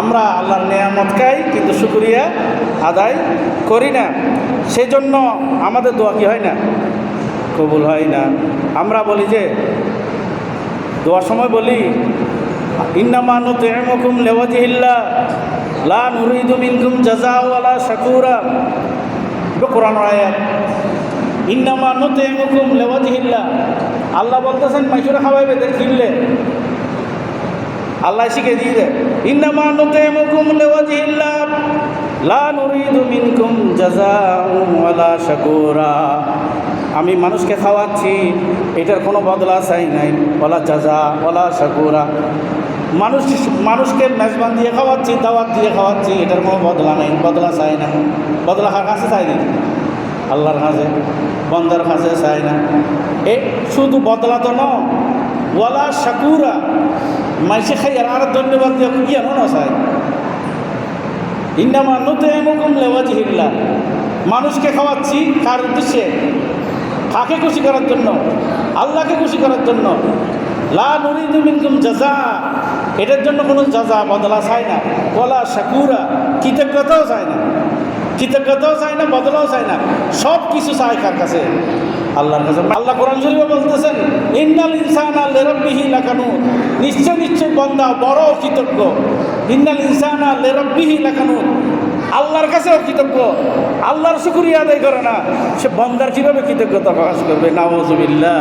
আমরা আল্লাহর নেয়ামত খাই, কিন্তু শুক্রিয়া আদায় করি না। সেজন্য আমাদের দোয়া কি হয় না? কবুল হয় না। আমরা বলি যে, দোয়ার সময় বলি, ইন্নামা নুতইমুকুম লিওয়াজহিল্লাহ, লা নুরিদু মিনকুম জাযাআ ওয়ালা শাকুরা। কোরআন আয়াত, ইন্নামা নুতইমুকুম লিওয়াজহিল্লাহ। আল্লাহ বলতেছেন, মাইশুরা খাওয়াইবে কিনলে। আল্লাহ শিখে দিয়ে দেয়, ইন্নামা নুতইমুকুম লিওয়াজহিল্লাহ, লা আমি মানুষকে খাওয়াচ্ছি, এটার কোনো বদলা চাই নাই ওলা জাজা ওলা শাকুরা। মানুষ, মানুষকে মেজবান দিয়ে খাওয়াচ্ছি, দাওয়াত দিয়ে খাওয়াচ্ছি, এটার কোনো বদলা নেই, বদলা চাই না। বদলা কার কাছে চাই না আল্লাহর কাছে, বন্দার কাছে চাই না। এ শুধু বদলা তো ন ওয়ালা শাকুরা মাইসে খাই আর ধন্যবাদ দিয়ে কি ইয়ে ন চাই ইন্নামা নুতে এমকুম লেওয়াজিহিল্লা মানুষকে খাওয়াচ্ছি কার উদ্দেশ্যে? কাকে খুশি করার জন্য? আল্লাহকে খুশি করার জন্য। লা নুরিদু মিনকুম জাজা। এটার জন্য কোনো জাজা বদলা চায় না। বলা শাকুরা। কৃতজ্ঞতাও চায় না। কৃতজ্ঞতাও চায় না, বদলাও চায় না। সব কিছু চায় কার কাছে? আল্লাহর কাছে। আল্লাহ কোরআন শরীফে বলতেছেন, ইন্নাল ইনসানা লিরাব্বিহি লাকানু নিশ্চয় নিশ্চয় বন্দা বড় কৃতজ্ঞ। ইন্নাল ইনসানা লিরাব্বিহি লাকানু আল্লাহর কাছেও কৃতজ্ঞ। আল্লাহর শুকুরিয়া আদায় করে না। সে বন্দার কীভাবে কৃতজ্ঞতা প্রকাশ করবে? নাওজুবিল্লাহ